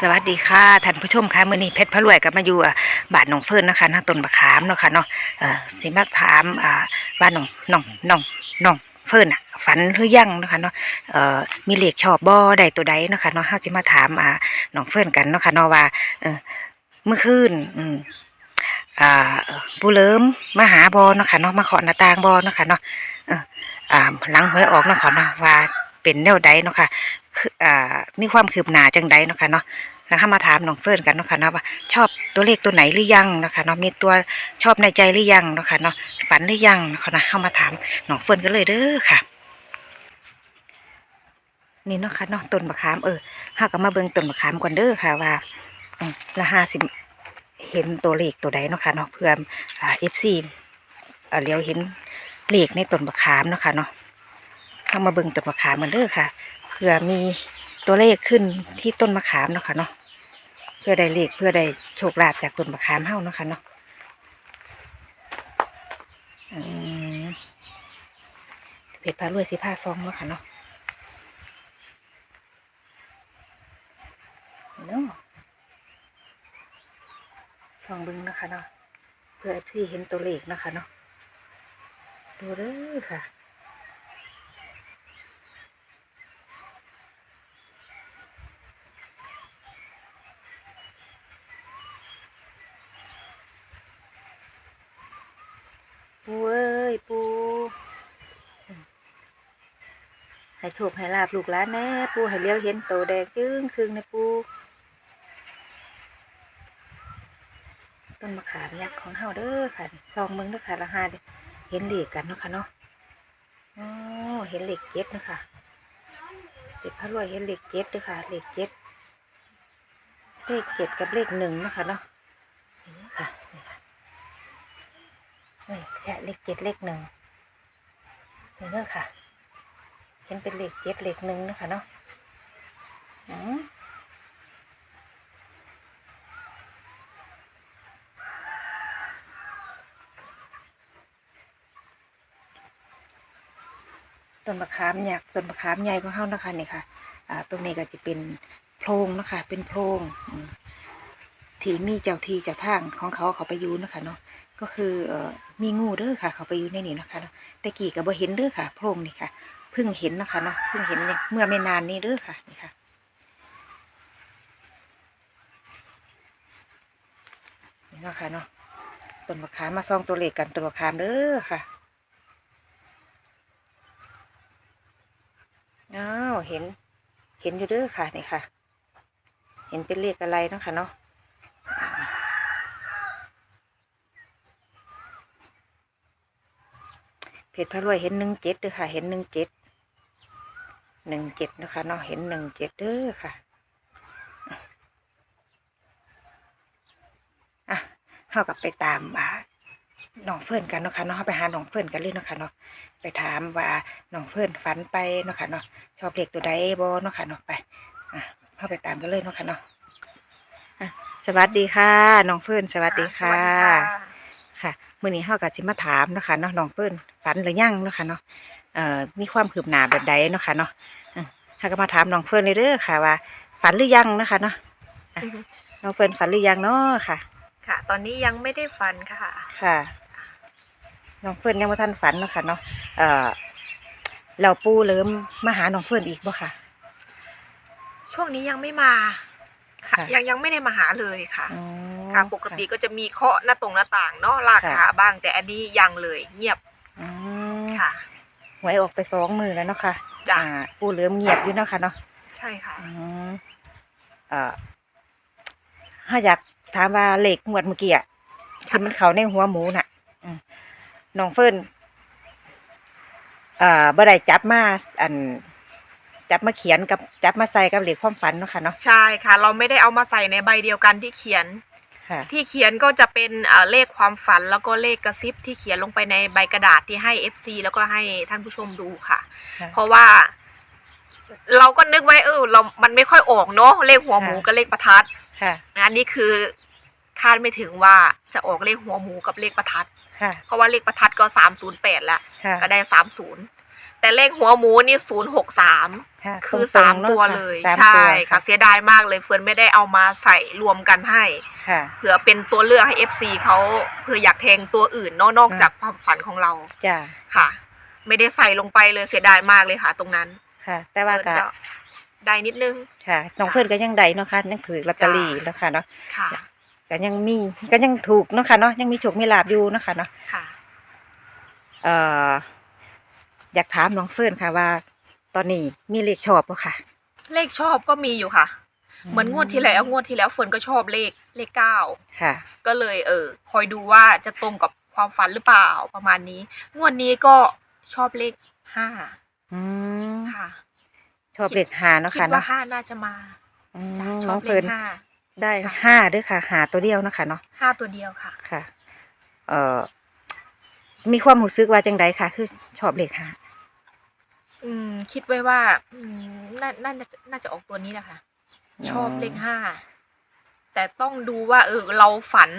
สวัสดีค่ะท่านผู้ชมค่ะมื้อนี้เพชรพระรวยกับมาอยู่บ้านหนองเฟิร์นนะคะนะต้นมะขามเนาะค่ะเนาะเออสิมาถามอ่าบ้านหนองหนองหนองหนองเฟิร์นอะฝันหรือยังเนาะค่ะเนาะเออมีเหลขชอบบ่อใดตัวใดเนาะค่ะเนาะเฮาสิมาถามอ่าหนองเฟิร์นกันเนาะค่ะเนาะว่าเออเมื่อคืนอืมอ่าผู้เลิมมาหาบ่เนาะค่ะเนาะมาเคาะหน้าต่างบ่เนาะค่ะเนาะเอออ่าหลังหวยออกเนาะค่ะเนาะว่า เป็นแนวใดเนาะค่ะคืออ่ามีความคืบหน้าจังใดเนาะค่ะเนาะแล้วมาถามน้องเฟิร์นกันเนาะค่ะเนาะว่าชอบตัวเลขตัวไหนหรือยังเนาะค่ะเนาะมีตัวชอบในใจหรือยังเนาะค่ะเนาะฝันหรือยังเนาะค่ะเนาะเข้ามาถามน้องเฟิร์นกันเลยเด้อค่ะนี่เนาะค่ะเนาะต้นมะขามเออห้าก็มาเบิ่งต้นมะขามก่อนเด้อค่ะว่าละห้าสิบเห็นตัวเลขตัวใดเนาะค่ะเนาะเพื่ออ่าเอฟซีเออเลี้ยวเห็นเลขในต้นมะขามเนาะค่ะเนาะ เข้ามาเบิ่งต้นมะขามกันเด้อค่ะเพื่อมีตัวเลขขึ้นที่ต้นมะขามเนาะค่ะเนาะเพื่อได้เลขเพื่อได้โชคลาภจากต้นมะขามเฮาเนาะค่ะเนาะอืมเพชรพารวยสิผ้าซองเนาะค่ะเนาะเนาะลองเบึงเนาะคะเนาะเพื่อเอฟซีเห็นตัวเลขเนาะคะเนาะดูเด้อค่ะ ปูเอ้ยปูให้โชคให้ลาบลูกหลานแน่ปูให้เลี้ยวเห็นโตแดงจึ้งครึ่งในปูต้นมะขามยักษ์ของเฮาเด้อค่ะซองมึงเด้อค่ะละห้าเด้อเห็นเหล็กกันเนาะค่ะเนาะอ๋อเห็นเหล็กเจ็ดเนาะคะเจ็ดพระรวยเห็นเหล็กเจ็ดเด้อค่ะเหล็กเจ็ดเลขเจ็ดกับเลขหนึ่งเนาะค่ะเนาะนี่ค่ะนี่ค่ะ นี่แค่เลขเจ็ดเลขหนึ่งนี่เนอะค่ะ เห็นเป็นเลขเจ็ดเลขหนึ่งนะคะเนาะอืมต้นมะขามเนี่ต้นมะขามใหญ่ของเฮานะคะนี่ค่ะ อ่าตรงนี้ก็จะเป็นโพรงนะคะ เป็นโพรงที่มีเจ้าที่เจ้าทางของเขาเขาไปอยู่นะคะเนาะ ก็คือเอมีงูเด้อค่ะ เขาไปอยู่ในนี้นะคะแต่กี้ก็บบ่เห็นเด้อค่ะโพรงนี่ค่ะเพิ่งเห็นนะคะเนาะเพิ่งเห็นเมื่อไม่นานนี้เด้อค่ะนี่ค่ะนี่นะคะเนาะต้นมะขามมาซองตัวเลขกันต้นมะขามเด้อค่ะอ้าวเห็น เห็นอยู่เด้อค่ะนี่ค่ะ เห็นเป็นเลขอะไรนะคะเนาะ เพจพระรวยเห็นหนึ่งเจ็ดด้วยค่ะ เห็นหนึ่งเจ็ดหนึ่งเจ็ดนะคะเนาะเห็นหนึ่งเจ็ดเด้อค่ะอะเข้ากับไปตามอ่าน้องเฟิร์นกันเนาะค่ะเนาะเราไปหาน้องเฟิร์นกันเลยเนาะค่ะเนาะไปถามว่าน้องเฟิร์นฝันไปเนาะค่ะเนาะชอบเลขตัวใดบ่เนาะค่ะเนาะไปอะเข้าไปตามกันเลยเนาะค่ะเนาะอะสวัสดีค่ะ น้องเฟิร์นสวัสดีค่ะ ค่ะมื่อนี้เฮาก็สิมาถามเนาะค่ะเนาะน้องเปิ้นฝันหรือยังเนาะค่ะเนาะเอ่อมีความคืบหน้าแบบใดเนาะค่ะเนาะอืมเฮาก็มาถามน้องเฟิร์นเลยเด้อค่ะ ว่า ฝันหรือยังเนาะค่ะเนาะอะน้องเฟิร์นฝันหรือยังเนาะค่ะ ค่ะ ตอนนี้ยังไม่ได้ฟันค่ะ ค่ะน้องเฟิร์นยังบ่ทันฝันเนาะค่ะเนาะเอ่อเราปูเริ่มมาหาน้องเฟิร์นอีกบ่ค่ะ ช่วงนี้ยังไม่มาค่ะค่ะยังยังไม่ได้มาหาเลยค่ะอ๋อ ค่ะ ปกติก็จะมีเคาะหน้าตรงหน้าต่างเนาะลากค่ะขาบ้าง แต่อันนี้ยังเลยเงียบอืมค่ะ หวยออกไปสองมือแล้วเนาะค่ะจ้ะอ่าปูเริ่มเงียบอยู่เนาะค่ะเนาะใช่ค่ะ อืมเอ่อถ้าอยากถามว่าเหล็กงวดเมื่อกี้อะที่มันเขาในหัวหมูน่ะ อืมน้องเฟิร์นเอ่อบ่ได้จับมาอัน จับมาเขียนกับจับมาใส่กับเหล็กความฝันเนาะค่ะเนาะ ใช่ค่ะ เราไม่ได้เอามาใส่ในใบเดียวกันที่เขียน ค่ะ ที่เขียนก็จะเป็นเอ่อเลขความฝันแล้วก็เลขกระซิบที่เขียนลงไปในใบกระดาษที่ให้ FC แล้วก็ให้ท่านผู้ชมดูค่ะ ค่ะ เพราะว่า เราก็นึกไว้เออเรา มันไม่ค่อยออกเนาะเลขหัวหมูค่ะ กับเลขประทัดค่ะอันนี้คือคาดไม่ถึงว่าจะออกเลขหัวหมูกับเลขประทัด ค่ะ เพราะว่าเลขประทัดก็สามศูนย์แปดแล้ว ค่ะ ก็ได้สามศูนย์ แต่แต่เลขหัวหมูนี่ศูนย์หกสามค่ะคือตรสางมๆเนอะตัวค่ะเลย สามใช่ตัวค่ะเสียดายมากเลยเฟิร์นไม่ได้เอามาใส่รวมกันให้ ค่ะ เผื่อเป็นตัวเลือกให้ FC เขาเผื่ออยากแทงตัวอื่นเนอะนอกจากความฝันของเราจ้าค่ะ ไม่ได้ใส่ลงไปเลยเสียดายมากเลยค่ะ ตรงนั้นค่ะ แต่ว่าเฟิก็ร์นได้นิดนึง ค่ะน้องจ้ะ เพื่อนก็ยังได้เนาะค่ะยังถือลอตเตอรี่แล้วค่ะเนาะค่ะก็ยังมีก็ยังถูกเนาะค่ะเนาะยังมีโชคมีลาบอยู่เนาะค่ะเนาะค่ะ เอ่อ อยากถามน้องเฟิร์นค่ะว่า ตอนนี้มีเลขชอบปะค่ะ เลขชอบก็มีอยู่ค่ะ เหมือนงวดที่แล้วงวดที่แล้วเฟิร์นก็ชอบเลขเลขเก้าค่ะ ก็เลยเออ คอยดูว่าจะตรงกับความฝันหรือเปล่าประมาณนี้ งวดนี้ก็ชอบเลขห้าอืมค่ะชอบเลขหาเนาะคิดค่ะว่าเนาะห้าน่าจะมาอืมจ้ะชน้ออบงเลเฟิร์ขนห้า ได้ค่ะ ห้าด้วยค่ะหาตัวเดียวเนาะค่ะเนาะห้าตัวเดียวค่ะ ค่ะ เอ่อมีความรู้สึกว่าจังไดค่ะ คือชอบเลขหา อืม คิดไว้ว่า อืมน่าน่าจะน่าจะออกตัวนี้แหละค่ะ ชอบเลขห้า แต่ต้องดูว่า เออ เราฝัน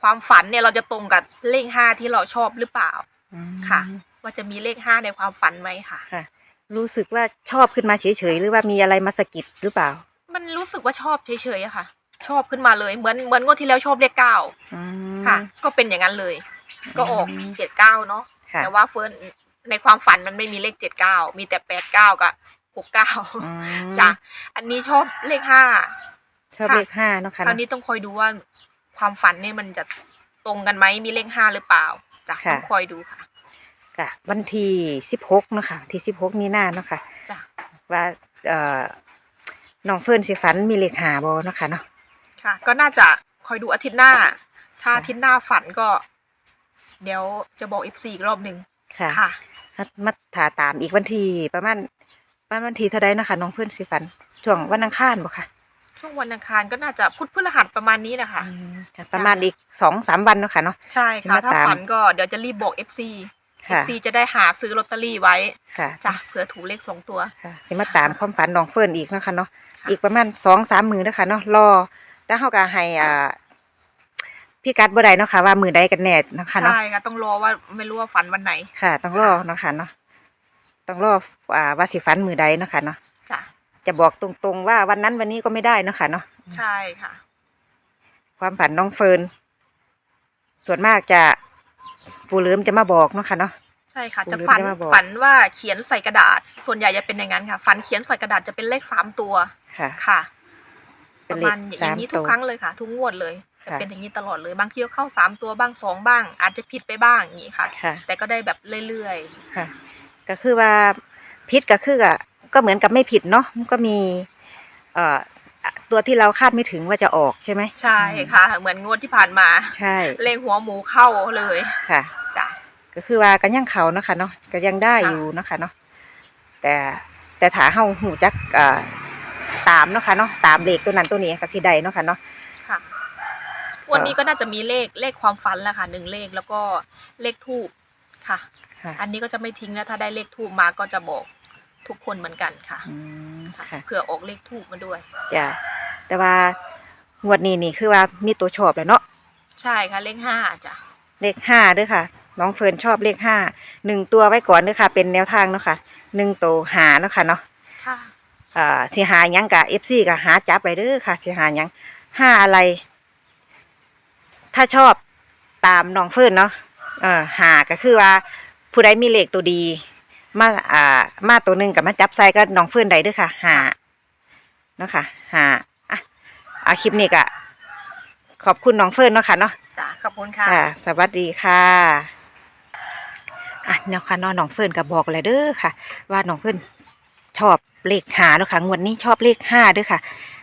ความฝันเนี่ยเราจะตรงกับเลขห้าที่เราชอบหรือเปล่า อืมค่ะ ว่าจะมีเลขห้าในความฝันไหมค่ะ ค่ะ รู้สึกว่าชอบขึ้นมาเฉยๆ หรือว่ามีอะไรมาสะกิดหรือเปล่ามันรู้สึกว่าชอบเฉยๆอะค่ะ ชอบขึ้นมาเลย เหมือนเหมือนงวดที่แล้วชอบเลขเก้าอืมค่ะ ก็เป็นอย่างนั้นเลย ก็ออกมเจ็ดเก้าเนาะ ค่ะแต่ว่าเฟิร์น ในความฝันมันไม่มีเลขเจ็ดเก้ามีแต่แปดเก้ากับหกเก้าอืมจ้ะอันนี้ชอบเลขห้าชอบค่ะเลขห้าเนาะค่ะคราวนี้ต้องคอยดูว่าความฝันเนี่ยมันจะตรงกันไหมมีเลขห้าหรือเปล่าจ้ะต้องคอยดูค่ะกะวันที่สิบหกเนาะค่ะที่สิบหกมีนาเนาะค่ะจ้ะว่าเอ่อน้องเฟิร์นสิฝันมีเลขหาบ่เนาะค่ะเนาะค่ะ ก็น่าจะคอยดูอาทิตย์หน้า ถ้าค่ะอาทิตย์หน้าฝันก็ เดี๋ยวจะบอกเอฟซีอีกรอบหนึ่ง ค่ะค่ะ มาถาตามอีกวันที่ประมาณประมาณวันที่เท่าใดเนาะคะ น้องเพื่อนสิฝันช่วงวันอังคารบ่ค่ะช่วงวันอังคารก็น่าจะพุธพฤหัสประมาณนี้แหละค่ะ อืมค่ะประมาณอีกสองสามวันเนาะค่ะเนาะ ใช่จะค่ะมาถ้าตาม ฝันก็เดี๋ยวจะรีบบอกเอฟซีเอค่ะฟซีจะได้หาซื้อลอตเตอรี่ไว้ค่ะจ้ะเผื่อถูกเลขสองตัว ค่ะสิมาตามความฝันน้องเฟิร์นอีกเนาะค่ะเนาะ ค่ะ อีกประมาณสองสามมือเนาะค่ะเนาะรอแต่เฮาก็ให้อ่า พี่กัดบ่ได้เนาะค่ะว่ามือใดกันแน่เนาะค่ะเนาะ ใช่ค่ะต้องรอว่าไม่รู้ว่าฝันวันไหน ค่ะ ต้องรอเนาะค่ะเนาะ ต้องรออ่าว่าสิฝันมือใดเนาะค่ะเนาะ จ้ะ จะบอกตรงๆว่าวันนั้นวันนี้ก็ไม่ได้เนาะค่ะเนาะ ใช่ค่ะ ความฝันน้องเฟิร์น ส่วนมากจะปู่เหลิมจะมาบอกเนาะค่ะเนาะ ใช่ค่ะคุณจะลืมฝันได้มาบอก ฝันว่าเขียนใส่กระดาษ ส่วนใหญ่จะเป็นอย่างนั้นค่ะ ฝันเขียนใส่กระดาษจะเป็นเลขสามตัว ค่ะ ค่ะเป็ปนระเลขมาณอย่างนี้สามทุกตัวครั้งเลยค่ะ ทุกงวดเลย จะค่ะเป็นอย่างนี้ตลอดเลยบางทีก็เข้าสามตัวบ้างสองบ้าง อาจจะผิดไปบ้างอย่างนี้ค่ะค่ะแต่ก็ได้แบบเรื่อยค่ะ ก็คือว่าผิดก็คืออะก็เหมือนกับไม่ผิดเนาะมันก็มีเอ่อตัวที่เราคาดไม่ถึงว่าจะออกใช่ไหมๆใช่ค่ะ เหมือนงวดที่ผ่านมาใช่เลขหัวหมูเข้าเลยค่ะจ้ะก็คือว่ากันยังเขาเนาะค่ะเนาะก็ยังได้ค่ะอยู่เนาะค่ะเนาะแต่แต่ถ้าเฮาหูจักเอ่อตามเนาะค่ะเนาะตามเลขตัวนั้นตัวนี้ก็สิได้เนาะค่ะเนาะค่ะง วันนี้ก็น่าจะมีเลขเลขความฝันแล้วค่ะหนึ่งเลขแล้วก็เลขทูบค่ะค่ะอันนี้ก็จะไม่ทิ้งนะถ้าได้เลขทูบมาก็จะบอกทุกคนเหมือนกันค่ะอืมค่ะค่ะเผื่อออกเลขทูบมาด้วยจ้ะแต่ว่างวดนี้นี่คือว่ามีตัวชอบแล้วเนาะใช่ค่ะเลขห้าจ้ะเลขห้าด้วยค่ะ น้องเฟิร์นชอบเลขห้าหนึ่งตัวไว้ก่อนด้วยค่ะ เป็นแนวทางเนาะค่ะหนึ่งตัวหาเนาะค่ะเนาะค่ะอ่าสิหาหยังกะเอฟซีกะหาจับไปเด้อค่ะสิหาหยังห้าอะไร ถ้าชอบตามน้องเฟิร์นเนาะเออหาก็คือว่า ผู้ใดมีเลขตัวดี มาอ่า มาตัวหนึ่งกับมาจับใส่ก็น้องเฟิร์นใดเด้อค่ะ หาเนาะค่ะ หาอะอาคลิปนี้กะขอบคุณน้องเฟิร์นเนาะค่ะเนาะจ้ะขอบคุณค่ะค่ะสวัสดีค่ะอะเนาะค่ะเนาะน้องเฟิร์นก็บอกเลยเด้อค่ะ ว่าน้องเฟิร์นชอบเลขหาเนาะค่ะงวดนี้ชอบเลขห้าเด้อค่ะ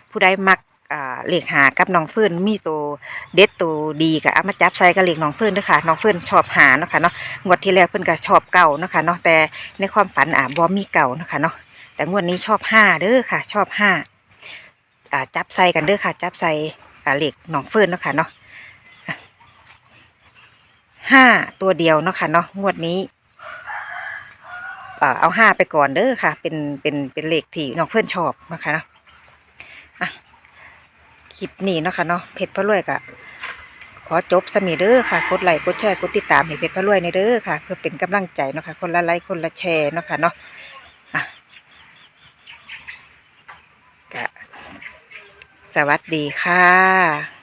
ผู้ใดมัก อ่าเลขหากับน้องเฟิร์นมีตัวเด็ดตัวดีก็เอามาจับใส่กับเลขน้องเฟิร์นด้อค่ะน้องเฟิร์นชอบหาเนาะค่ะเนาะงวดที่แล้วเพิ่นก็ชอบเก่าเนาะค่ะเนาะแต่ในความฝันอะบ่มีเก่าเนาะค่ะเนาะแต่งวดนี้ชอบห้าเด้อค่ะ ชอบห้าจับใส่กันเด้อค่ะ จับใส่อ่าเลขน้องเฟิร์นเนาะค่ะเนาะห้าตัวเดียวเนาะค่ะเนาะงวดนี้เอาห้าไปก่อนเด้อค่ะ เป็นเป็นเป็นเลขที่น้องเพื่อนชอบนะคะเนาะ คลิปนี้เนาะค่ะเนาะเพชรพระรวยกะขอจบสมีเด้อค่ะกดไลค์กดแชร์กดติดตามให้เพชรพระรวยในเด้อค่ะ เพื่อเป็นกำลังใจเนาะค่ะคนละไลค์คนละแชร์เนาะค่ะเนาะสวัสดีค่ะ